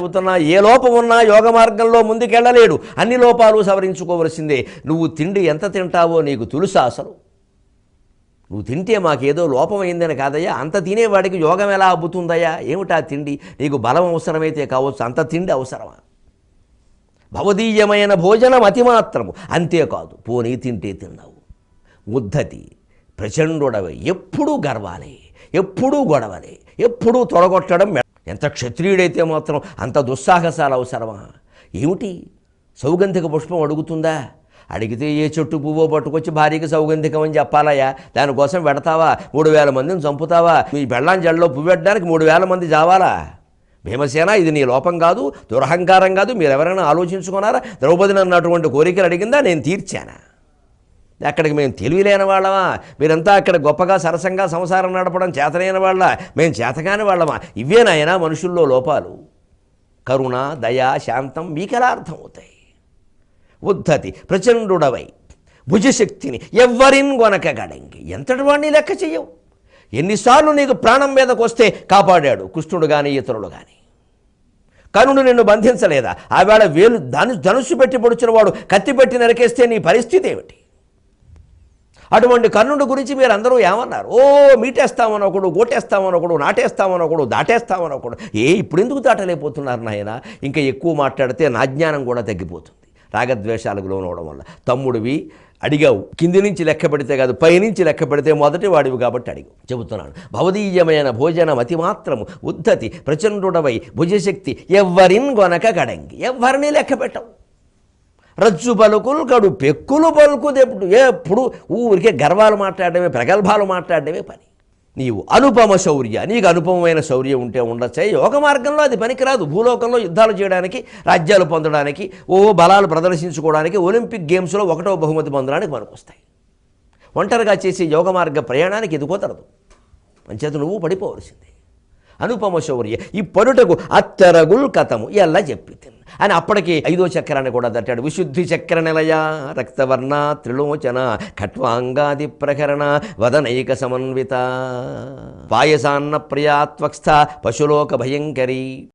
చెబుతున్నా ఏ లోపం ఉన్నా యోగ మార్గంలో ముందుకెళ్ళలేడు. అన్ని లోపాలు సవరించుకోవలసిందే. నువ్వు తిండి ఎంత తింటావో నీకు తెలుసా అసలు? నువ్వు తింటే మాకేదో లోపమైందని కాదయ్యా. అంత తినేవాడికి యోగం ఎలా అబ్బుతుందయ్యా? ఏమిటా తిండి? నీకు బలం అవసరమైతే కావచ్చు. అంత తిండి అవసరమా? భవదీయమైన భోజనం అతి మాత్రము. అంతేకాదు పోనీ తింటే తిన్నావు. ముద్దతి ప్రచండుడవే ఎప్పుడూ గర్వాలే. ఎప్పుడూ గొడవలే. ఎప్పుడూ తొడగొట్టడం ఎంత క్షత్రియుడైతే మాత్రం అంత దుస్సాహసాలు అవసరమా? ఏమిటి? సౌగంధిక పుష్పం అడుగుతుందా? అడిగితే ఏ చెట్టు పువ్వో పట్టుకొచ్చి భార్యకి సౌగంధికం అని చెప్పాలయ్యా. దానికోసం పెడతావా? మూడు వేల మందిని చంపుతావా? మీ బెళ్ళాం జల్లో పువ్వు పెట్టడానికి మూడు వేల మంది చావాలా భీమసేన ఇది నీ లోపం కాదు దురహంకారం కాదు మీరు ఎవరైనా ఆలోచించుకున్నారా ద్రౌపదిని అన్నటువంటి కోరికలు అడిగిందా? నేను తీర్చానా? అక్కడికి మేము తెలివిలేని వాళ్ళమా? మీరంతా అక్కడ గొప్పగా సరసంగా సంసారం నడపడం చేతనైన వాళ్ళ? మేము చేతకాని వాళ్ళమా? ఇవేనాయన మనుషుల్లో లోపాలు. కరుణ దయ శాంతం మీకెలా అర్థమవుతాయి? ఉద్ధతి ప్రచండుడవై భుజశక్తిని ఎవ్వరిని గొనక గడంగి ఎంతటి వాడిని లెక్క చెయ్యవు? ఎన్నిసార్లు నీకు ప్రాణం మీదకు వస్తే కాపాడాడు కృష్ణుడు కానీ ఇతరులు కానీ కనుడు నిన్ను బంధించలేదా? ఆవేళ వేలు ధను ధనుసు పెట్టి పొడిచిన వాడు కత్తి పెట్టి నరికేస్తే నీ పరిస్థితి ఏమిటి? అటువంటి కర్ణుడి గురించి మీరు అందరూ ఏమన్నారు? ఓ మీటేస్తామనొకడు ఒకడు నాటేస్తామనొకడు దాటేస్తామనొకడు. ఏ ఇప్పుడు ఎందుకు దాటలేకపోతున్నారు నాయన? ఇంకా ఎక్కువ మాట్లాడితే నా జ్ఞానం కూడా తగ్గిపోతుంది. రాగద్వేషాలకు లోనవడం వల్ల. తమ్ముడివి అడిగావు. కింది నుంచి లెక్క పెడితే కాదు పైనుంచి లెక్క పెడితే మొదటి వాడివి కాబట్టి అడిగావు. చెబుతున్నాను. భవదీయమైన భోజనం అతి మాత్రము. ఉద్ధతి ప్రచండుడవై భుజశక్తి ఎవ్వరిన్ గొనక గడంగి ఎవ్వరిని లెక్క పెట్టవు. రజ్జు పలుకులు కడు పెక్కులు పలుకుదెప్పుడు ఎప్పుడు ఊరికే గర్వాలు మాట్లాడడమే ప్రగల్భాలు మాట్లాడడమే పని. నీవు అనుపమ శౌర్య నీకు అనుపమమైన శౌర్యం ఉంటే ఉండొచ్చే. యోగ మార్గంలో అది పనికిరాదు. భూలోకంలో యుద్ధాలు చేయడానికి రాజ్యాలు పొందడానికి ఓ బలాలు ప్రదర్శించుకోవడానికి ఒలింపిక్ గేమ్స్లో ఒకటో బహుమతి పొందడానికి పనికొస్తాయి. ఒంటరిగా చేసే యోగ మార్గ ప్రయాణానికి ఇది కుదరదు. అంచేత నువ్వు పడిపోవలసిందే. అనుపమ శౌర్య ఈ పడుటకు అత్తరగుల్ కథము ఎలా చెప్పి అని అప్పటికి ఐదో చక్రాన్ని కూడా దట్టాడు విశుద్ధి చక్ర నిలయ రక్తవర్ణ త్రిలోచన ఖట్వాంగాది ప్రకరణ వదనైక సమన్విత పాయసాన్న ప్రియాత్వక్స్థ పశులోక భయంకరి.